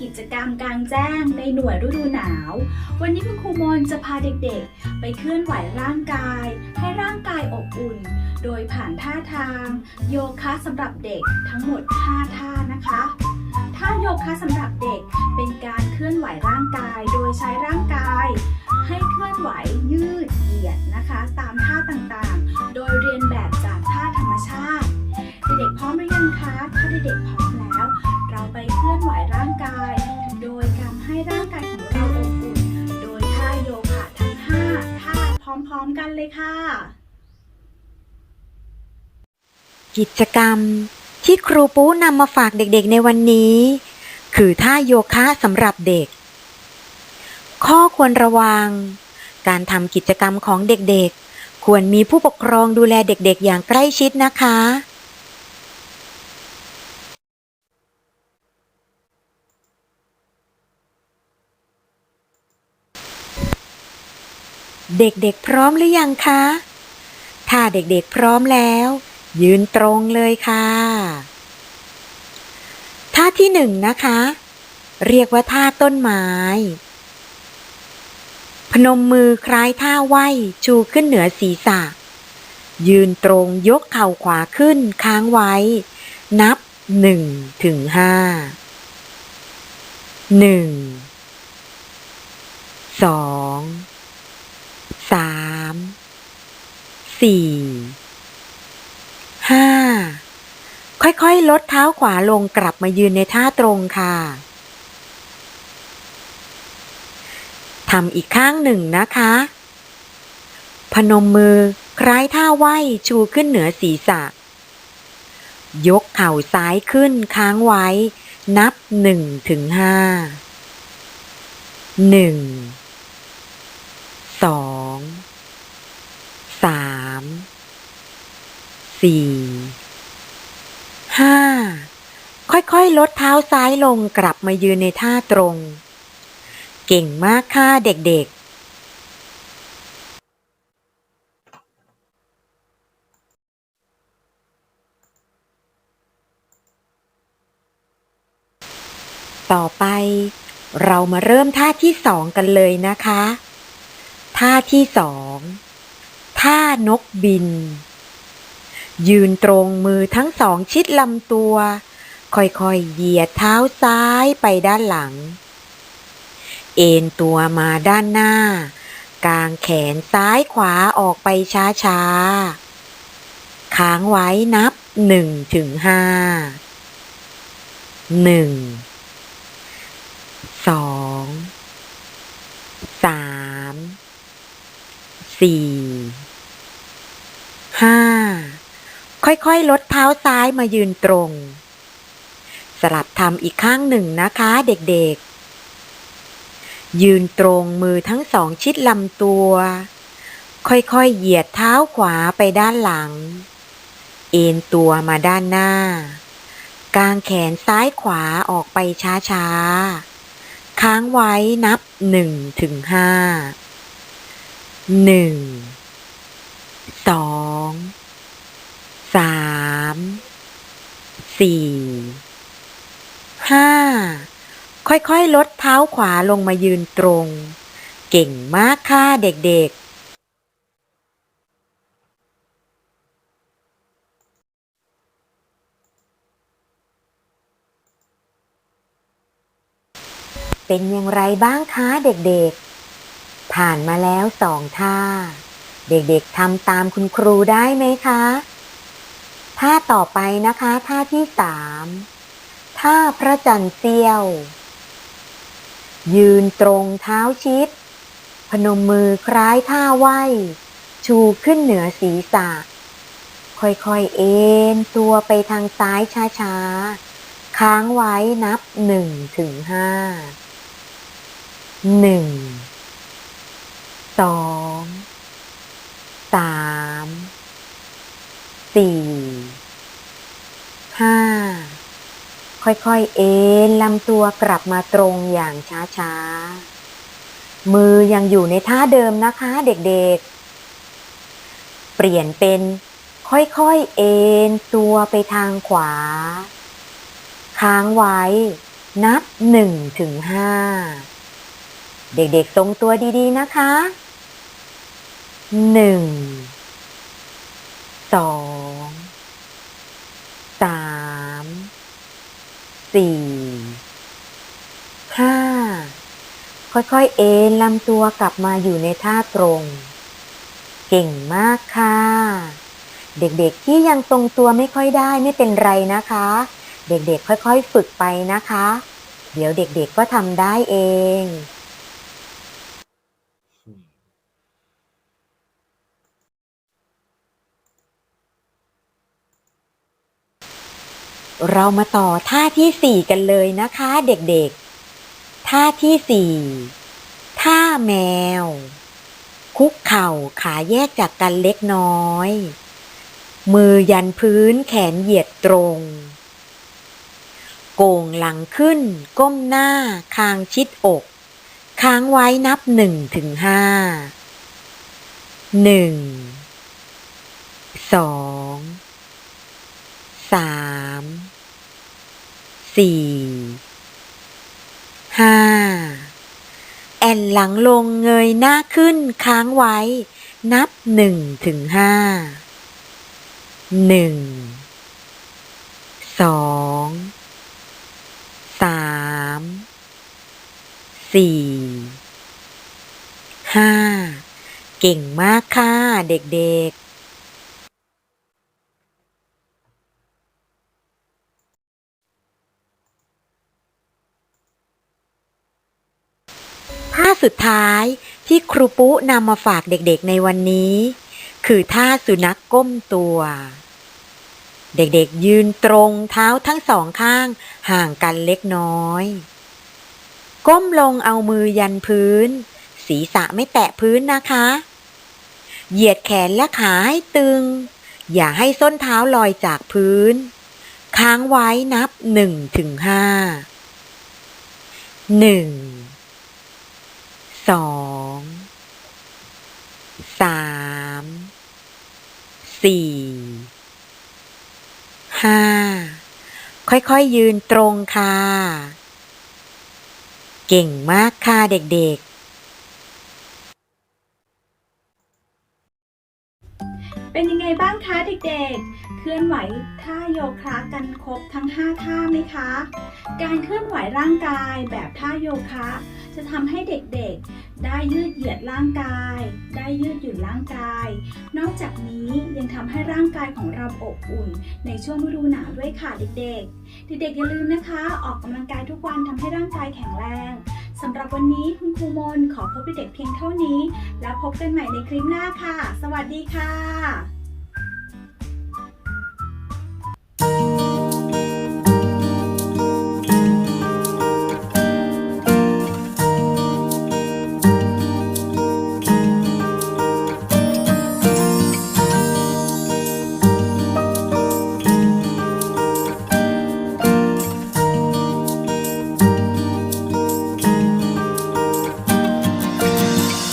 กิจกรรมกลางแจ้งในหน่วยฤดูหนาว วันนี้คุณครูมนจะพาเด็กๆ ไปเคลื่อนไหวร่างกาย ให้ร่างกายอบอุ่น โดยผ่านท่าทาง โยคะสำหรับเด็กทั้งหมด 5 ท่านะคะท่าโยคะสำหรับเด็กเป็นการเคลื่อนไหวร่างกาย โดยใช้ร่างกาย ให้เคลื่อน กันเลยค่ะ กิจกรรมที่ครูปูนำมาฝากเด็กๆในวันนี้ คือท่าโยคะสำหรับเด็ก ข้อควรระวัง การทำกิจกรรมของเด็กๆ ควรมีผู้ปกครองดูแลเด็กๆ อย่างใกล้ชิดนะคะ เด็กๆพร้อมหรือยังคะ ถ้าเด็กๆพร้อมแล้ว ยืนตรงเลยค่ะ ท่าที่หนึ่งนะคะ เรียกว่าท่าต้นไม้ พนมมือคล้ายท่าไหวชูขึ้นเหนือศีรษะ ยืนตรงยกเข่าขวาขึ้นค้างไว้ นับหนึ่งถึงห้าหนึ่งสอง สามสี่ห้าค่อยๆ ลดเท้าขวาลงกลับมายืนในท่าตรงค่ะทำอีกข้างหนึ่งนะคะ พนมมือคล้ายท่าไหวชูขึ้นเหนือศีรษะ ยกเข่าซ้ายขึ้นค้างไว้ นับหนึ่งถึงห้าหนึ่งสอง สาม สี่ห้าค่อยๆ ลดเท้าซ้ายลงกลับมายืนในท่าตรง เก่งมากค่ะเด็กๆต่อไปเรามาเริ่มท่าที่สองกันเลยนะคะ ท่าที่สองท่านกบิน ยืนตรงมือทั้งสองชิดลำตัว ค่อยๆ เหยียดเท้าซ้ายไปด้านหลัง เอ็นตัวมาด้านหน้า กางแขนซ้ายขวาออกไปช้าๆ ค้างไว้นับหนึ่งถึงห้า หนึ่ง สอง สาม สี่ ห้า ค่อยๆ ลดเท้าซ้ายมายืนตรง สลับทำอีกข้างหนึ่งนะคะเด็กๆ ยืนตรงมือทั้งสองชิดลำตัว ค่อยๆ เหยียดเท้าขวาไปด้านหลัง เอ็นตัวมาด้านหน้า กางแขนซ้ายขวาออกไปช้าๆ ค้างไว้นับหนึ่งถึงห้าหนึ่งสอง สามสี่ห้าค่อยๆ ลดเท้าขวาลงมายืนตรง เก่งมากค่ะเด็กๆ เป็นอย่างไรบ้างคะเด็กๆ ผ่านมาแล้วสองท่า เด็กๆทำตามคุณครูได้ไหมคะ ท่าต่อไปนะคะท่าที่สามท่าพระจันทร์เสี้ยว ยืนตรงเท้าชิด พนมมือคล้ายท่าไหวชูขึ้นเหนือศีรษะ ค่อยๆเอ็นตัวไปทางซ้ายช้าๆ ค้างไว้นับหนึ่งถึงห้าหนึ่งสอง สาม สี่ ห้า ค่อยๆ เอ็นลำตัวกลับมาตรงอย่างช้าๆ มือยังอยู่ในท่าเดิมนะคะเด็กๆ เปลี่ยนเป็นค่อยๆ เอ็นตัวไปทางขวา ค้างไว้ นับหนึ่งถึงห้า เด็กๆทรงตัวดีๆ นะคะหนึ่งสอง สาม สี่ห้าค่อยๆ เอ็นลำตัวกลับมาอยู่ในท่าตรง เก่งมากค่ะ เด็กๆที่ยังตรงตัวไม่ค่อยได้ไม่เป็นไรนะคะ เด็กๆค่อยๆ ฝึกไปนะคะ เดี๋ยวเด็กๆก็ทำได้เอง เรามาต่อท่าที่สี่กันเลยนะคะเด็กๆ ท่าที่สี่ท่าแมว คุกเข่าขาแยกจากกันเล็กน้อย มือยันพื้นแขนเหยียดตรง โก่งหลังขึ้น ก้มหน้า คางชิดอก ค้างไว้นับหนึ่งถึงห้าหนึ่งสอง สาม สี่ห้าแอนหลังลงเงยหน้าขึ้นค้างไว้ นับหนึ่งถึงห้าหนึ่งสองสามสี่ห้าเก่งมากค่ะเด็กๆ สุดท้ายที่ครูปุ๊นำมาฝากเด็กๆในวันนี้ คือท่าสุนัขกก้มตัว เด็กๆยืนตรงเท้าทั้งสองข้างห่างกันเล็กน้อย ก้มลงเอามือยันพื้น ศีรษะไม่แตะพื้นนะคะ เหยียดแขนและขาให้ตึง อย่าให้ส้นเท้าลอยจากพื้น ค้างไว้นับหนึ่งถึงห้าหนึ่ง สองสามสี่ห้าค่อยๆยืนตรงค่ะ เก่งมากค่ะเด็กๆ เป็นยังไงบ้างคะเด็กๆ เคลื่อนไหวท่าโยคะกันครบทั้ง 5 ท่าไหมคะ การเคลื่อนไหวร่างกายแบบท่าโยคะ จะทำให้เด็กๆ ได้ยืดเหยียดร่างกาย ได้ยืดหยุ่นร่างกาย นอกจากนี้ยังทำให้ร่างกายของเราอบอุ่น ในช่วงฤดูหนาวด้วยค่ะเด็กๆ เด็กๆอย่าลืมนะคะ ออกกำลังกายทุกวันทำให้ร่างกายแข็งแรงสำหรับวันนี้คุณครูมนขอพบเด็กๆเพียงเท่านี้ แล้วพบกันใหม่ในคลิปหน้าค่ะ สวัสดีค่ะ